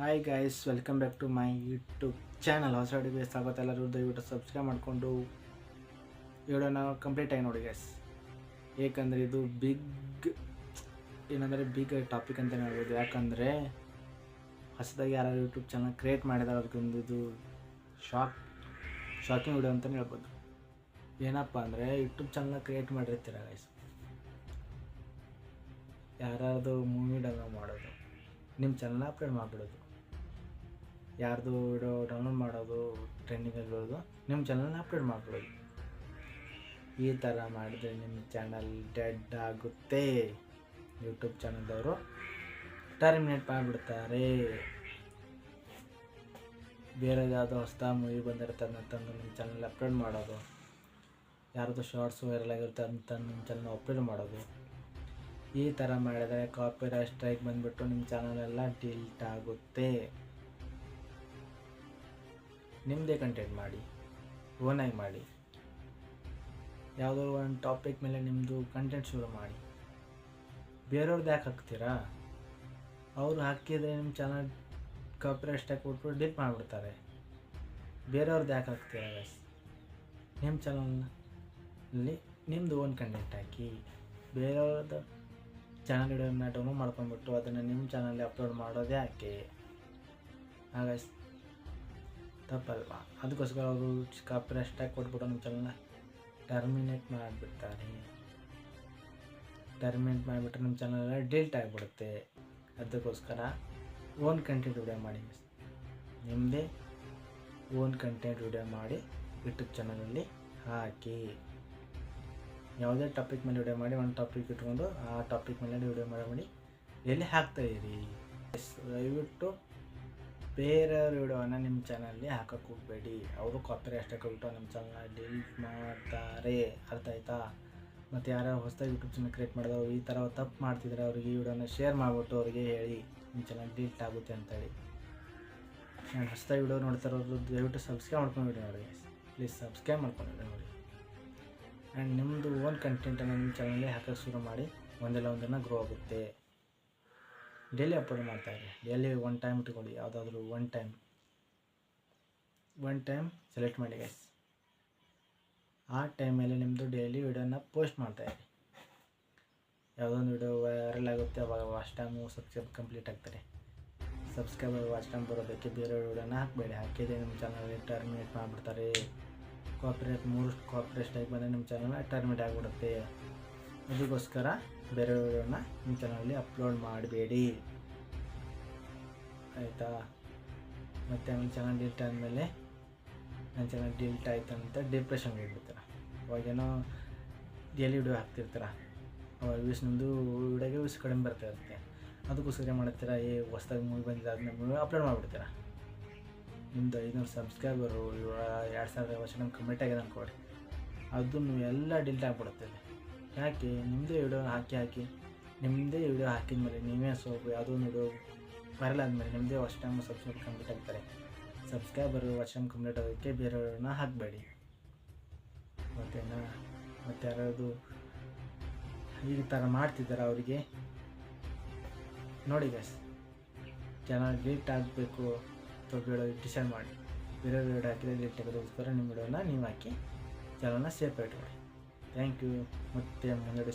Hi guys welcome back to my YouTube channel ಹೊಸ ಅಡುಗೆ ಸ್ವಾಗತ ಎಲ್ಲರೂ. ದಯವಿಟ್ಟು ಸಬ್ಸ್ಕ್ರೈಬ್ ಮಾಡಿಕೊಂಡು ವಿಡಿಯೋನ ಕಂಪ್ಲೀಟ್ ಆಗಿ ನೋಡಿ ಗಾಯ್ಸ್ ಏಕೆಂದರೆ ಇದು ಬಿಗ್ ಏನಂದರೆ ಬಿಗ್ ಟಾಪಿಕ್ ಅಂತಲೇ ಹೇಳ್ಬೋದು. ಯಾಕಂದರೆ ಹೊಸದಾಗಿ ಯಾರು ಯೂಟ್ಯೂಬ್ ಚಾನಲ್ ಕ್ರಿಯೇಟ್ ಮಾಡಿದಾರೆ ಒಂದು ಇದು ಶಾಕ್ ಶಾಕಿಂಗ್ ವಿಡಿಯೋ ಅಂತಲೇ ಹೇಳ್ಬೋದು. ಏನಪ್ಪ ಅಂದರೆ ಯೂಟ್ಯೂಬ್ ಚಾನಲ್ನ ಕ್ರಿಯೇಟ್ ಮಾಡಿರ್ತೀರ ಗಾಯ್ಸ್ ಯಾರ್ಯಾರ್ದು ಮೂವಿ ಡೌನ್ಲೋಡ್ ಮಾಡೋದು ನಿಮ್ಮ ಚಾನಲ್ನ ಅಪ್ಲೋಡ್ ಮಾಡಿಬಿಡೋದು. ಯಾರ್ದು ವಿಡಿಯೋ ಡೌನ್ಲೋಡ್ ಮಾಡೋದು ಟ್ರೆಂಡಿಂಗಲ್ಲಿ ಬರೋದು ನಿಮ್ಮ ಚಾನಲ್ನ ಅಪ್ಲೋಡ್ ಮಾಡಿಬಿಡೋದು ಈ ಥರ ಮಾಡಿದ್ರೆ ನಿಮ್ಮ ಚಾನಲ್ ಡೆಡ್ ಆಗುತ್ತೆ. ಯೂಟ್ಯೂಬ್ ಚಾನಲ್ದವರು ಟರ್ಮಿನೇಟ್ ಮಾಡಿಬಿಡ್ತಾರೆ. ಬೇರೆ ಯಾವುದೋ ಹೊಸ ಮೂವಿ ಬಂದಿರುತ್ತೆ ತಂದು ನಿಮ್ಮ ಚಾನಲ್ ಅಪ್ಲೋಡ್ ಮಾಡೋದು. ಯಾರ್ದು ಶಾರ್ಟ್ಸ್ ವೈರಲ್ ಆಗಿರುತ್ತೆ ಅಂತ ನಿಮ್ಮ ಚಾನಲ್ ಅಪ್ಲೋಡ್ ಮಾಡೋದು. ಈ ಥರ ಮಾಡಿದರೆ ಕಾಪಿರೈಟ್ ಸ್ಟ್ರೈಕ್ ಬಂದುಬಿಟ್ಟು ನಿಮ್ಮ ಚಾನಲೆಲ್ಲ ಡಿಲೀಟ್ ಆಗುತ್ತೆ. ನಿಮ್ಮದೇ ಕಂಟೆಂಟ್ ಮಾಡಿ ಓನಾಗಿ ಮಾಡಿ. ಯಾವುದೋ ಒಂದು ಟಾಪಿಕ್ ಮೇಲೆ ನಿಮ್ಮದು ಕಂಟೆಂಟ್ ಶುರು ಮಾಡಿ. ಬೇರೆಯವ್ರದ್ದು ಯಾಕೆ ಹಾಕ್ತೀರಾ? ಅವರು ಹಾಕಿದರೆ ನಿಮ್ಮ ಚಾನಲ್ ಕಾಪಿರೈಟ್ ಸ್ಟಾಕ್ ಕೊಟ್ಬಿಟ್ಟು ಡಿಪ್ ಮಾಡಿಬಿಡ್ತಾರೆ. ಬೇರೆಯವ್ರದ್ದು ಯಾಕೆ ಹಾಕ್ತೀರಾ ಗೈಸ್ ನಿಮ್ಮ ಚಾನಲ್ನಲ್ಲಿ ನಿಮ್ಮದು ಓನ್ ಕಂಟೆಂಟ್ ಹಾಕಿ ಬೇರೆಯವ್ರದ್ದು ಚಾನಲ್ ವಿಡಿಯೋನ ಡೌನ್ಲೋಡ್ ಮಾಡ್ಕೊಂಡ್ಬಿಟ್ಟು ಅದನ್ನು ನಿಮ್ಮ ಚಾನಲ್ಲಿ ಅಪ್ಲೋಡ್ ಮಾಡೋದು ಯಾಕೆ? ಆಗ ತಪ್ಪಲ್ವಾ? ಅದಕ್ಕೋಸ್ಕರ ಅವರು ಕಾಪಿರೈಟ್ ಸ್ಟ್ರೈಕ್ ಕೊಟ್ಬಿಟ್ಟು ನಮ್ಮ ಚಾನಲ್ನ ಟರ್ಮಿನೇಟ್ ಮಾಡಿಬಿಡ್ತಾರೆ. ಟರ್ಮಿನೇಟ್ ಮಾಡಿಬಿಟ್ರೆ ನಮ್ಮ ಚಾನಲ್ ಎಲ್ಲ ಡಿಲೀಟ್ ಆಗಿಬಿಡುತ್ತೆ. ಅದಕ್ಕೋಸ್ಕರ ಓನ್ ಕಂಟೆಂಟ್ ವಿಡಿಯೋ ಮಾಡಿ ನಿಮ್ಮದೇ ಓನ್ ಕಂಟೆಂಟ್ ವಿಡಿಯೋ ಮಾಡಿ ಯೂಟ್ಯೂಬ್ ಚಾನಲಲ್ಲಿ ಹಾಕಿ. ಯಾವುದೇ ಟಾಪಿಕ್ ಮೇಲೆ ವಿಡಿಯೋ ಮಾಡಿ ಒಂದು ಟಾಪಿಕ್ ಇಟ್ಕೊಂಡು ಆ ಟಾಪಿಕ್ ಮೇಲೆ ವಿಡಿಯೋ ಮಾಡಿ ಎಲ್ಲಿ ಹಾಕ್ತಾಯಿರಿ ದಯವಿಟ್ಟು ಬೇರೆಯವ್ರ ವಿಡಿಯೋನ ನಿಮ್ಮ ಚಾನಲ್ಲಿ ಹಾಕಕ್ಕೆ ಹೋಗಬೇಡಿ. ಅವರು ಕಾಪಿ ಅಷ್ಟೇ ಕೊಟ್ಟು ನಿಮ್ಮ ಚಾನಲ್ನ ಡಿಲೀಟ್ ಮಾಡ್ತಾರೆ. ಅರ್ಥ ಆಯ್ತಾ? ಮತ್ತು ಯಾರೋ ಹೊಸದಾಗಿ ಯೂಟ್ಯೂಬ್ ಚಾನಲ್ ಕ್ರಿಯೇಟ್ ಮಾಡಿದವರು, ಈ ಥರ ತಪ್ಪು ಮಾಡ್ತಿದ್ರೆ, ಅವ್ರಿಗೆ ಈ ವಿಡಿಯೋನ ಶೇರ್ ಮಾಡಿಬಿಟ್ಟು ಅವರಿಗೆ ಹೇಳಿ, ನಿಮ್ಮ ಚಾನಲ್ ಡಿಲೀಟ್ ಆಗುತ್ತೆ ಅಂತೇಳಿ. ನಾನು ಹೊಸದಾಗಿ ವಿಡಿಯೋ ನೋಡ್ತಾ ಇರೋದು, ದಯವಿಟ್ಟು ಸಬ್ಸ್ಕ್ರೈಬ್ ಮಾಡ್ಕೊಂಡ್ಬಿಡಿ ನೋಡಿ ಪ್ಲೀಸ್ ಸಬ್ಸ್ಕ್ರೈಬ್ ಮಾಡ್ಕೊಂಡ್ಬಿಡಿ ನೋಡಿ. ಆ್ಯಂಡ್ ನಿಮ್ಮದು ಓನ್ ಕಂಟೆಂಟನ್ನು ನಿಮ್ಮ ಚಾನಲಲ್ಲಿ ಹಾಕೋಕ್ಕೆ ಶುರು ಮಾಡಿ, ಒಂದಲ್ಲ ಒಂದನ್ನು ಗ್ರೋ ಆಗುತ್ತೆ. ಡೈಲಿ ಅಪ್ಲೋಡ್ ಮಾಡ್ತಾಯಿರಿ ಡೈಲಿ ಒನ್ ಟೈಮ್ ಇಟ್ಕೊಳ್ಳಿ. ಯಾವುದಾದ್ರೂ one time one time select ಮಾಡಿ ಗೈಸ್ ಆ ಟೈಮಲ್ಲಿ ನಿಮ್ಮದು ಡೈಲಿ ವಿಡಿಯೋನ ಪೋಸ್ಟ್ ಮಾಡ್ತಾಯಿರಿ ಯಾವುದೊಂದು ವಿಡಿಯೋ ವೈರಲ್ ಆಗುತ್ತೆ, ಅವಾಗ ವಾಚ್ ಟೈಮು ಸಬ್ಸ್ಕ್ರೈಬ್ ಕಂಪ್ಲೀಟ್ ಆಗ್ತಾರೆ. ಸಬ್ಸ್ಕ್ರೈಬರ್ ವಾಚ್ ಟೈಮ್ ಬರೋದಕ್ಕೆ ಬೇರೆ ವಿಡಿಯೋನ ಹಾಕಬೇಡಿ. ಹಾಕಿದರೆ ನಿಮ್ಮ ಚಾನಲ್ ಟರ್ಮಿನೇಟ್ ಮಾಡಿಬಿಡ್ತಾರೆ. ಕಾಪ್ರೇಟ್ ಮೂರು ಕಾಪ್ರೇಟ್ ಸ್ಟ್ರೈಕ್ ಬಂದರೆ ನಿಮ್ಮ ಚಾನಲ್ ಟರ್ಮಿನೇಟ್ ಆಗಿಬಿಡುತ್ತೆ. ಅದಕ್ಕೋಸ್ಕರ ಬೇರೆ ವಿಡಿಯೋನ ನಿಮ್ಮ ಚಾನಲಲ್ಲಿ ಅಪ್ಲೋಡ್ ಮಾಡಬೇಡಿ. ಆಯಿತಾ? ಮತ್ತು ನನ್ನ ಚಾನಲ್ ಡಿಲ್ಟ್ ಆದಮೇಲೆ ನನ್ನ ಚಾನಲ್ ಡಿಲ್ಟ್ ಆಯ್ತು ಅಂತ ಡಿಪ್ರೆಷನ್ಗೆ ಹೋಗ್ಬಿಡ್ತೀರ ಅವಾಗೇನೋ ಡೇಲಿ ವಿಡಿಯೋ ಹಾಕ್ತಿರ್ತಾರೆ. ಅವಾಗ ವ್ಯೂಸ್ ನಿಮ್ಮದು ವಿಡಿಯೋಗೆ ವ್ಯೂಸ್ ಕಡಿಮೆ ಬರ್ತಾ ಇರುತ್ತೆ. ಅದಕ್ಕೋಸ್ಕರ ಮಾಡ್ತೀರಾ? ಏ, ಹೊಸ್ದಾಗಿ ಮೂವಿ ಬಂದಿದೆ ಅದನ್ನ ಮೂವಿ ಅಪ್ಲೋಡ್ ಮಾಡಿಬಿಡ್ತೀರ? ನಿಮ್ಮದು ಐನೂರು ಸಬ್ಸ್ಕ್ರೈಬರು ಎರಡು ಸಾವಿರ ವರ್ಷ ನಮ್ಗೆ ಕಂಪ್ಲೀಟ್ ಆಗಿದೆ ಅಂದ್ಕೊಳ್ಳಿ ಅದನ್ನು ಎಲ್ಲ ಡಿಲ್ಟ್ ಆಗಿಬಿಡುತ್ತೆ. ಯಾಕೆ? ನಿಮ್ಮದೇ ವಿಡಿಯೋ ಹಾಕಿ ಹಾಕಿ. ನಿಮ್ಮದೇ ವಿಡಿಯೋ ಹಾಕಿದ ಮೇಲೆ ನೀವೇ ಸೋಪು ಯಾವುದೋ ಒಂದು ವಿಡಿಯೋ ವೈರಲ್ ಆದಮೇಲೆ ನಿಮ್ಮದೇ ವರ್ಷ ಟೈಮ್ ಸಬ್ಸ್ಕ್ರೈಬ್ ಕಂಪ್ಲೀಟ್ ಆಗ್ತಾರೆ. ಸಬ್ಸ್ಕ್ರೈಬರ್ ವರ್ಷ ಕಂಪ್ಲೀಟ್ ಆಗೋದಕ್ಕೆ ಬೇರೆಯವ್ರನ್ನ ಹಾಕಬೇಡಿ. ಓಕೆನಾ ಮತ್ತು ಯಾರಾದ್ರು ಈ ಥರ ಮಾಡ್ತಿದ್ದಾರೆ ಅವರಿಗೆ? ನೋಡಿ ಗಸ್ ಜನ ಡಿಲೀಟ್ ಆಗಬೇಕು ಅಥವಾ ಬೇಡ ಡಿಸೈಡ್ ಮಾಡಿ. ಬೇರೆ ವಿಡಿಯೋ ಹಾಕಿದ್ರೆ ಡಿಲೀಟ್ ಆಗೋದಕ್ಕೋಸ್ಕರ ನಿಮ್ಮ ವಿಡಿಯೋನ ನೀವು ಹಾಕಿ ಚಾನಲ್ನ ಸೇಫ್ ಇಟ್ಕೊಳ್ಳಿ. ಥ್ಯಾಂಕ್ ಯು ಮತ್ತೆ ಮುಂದೆ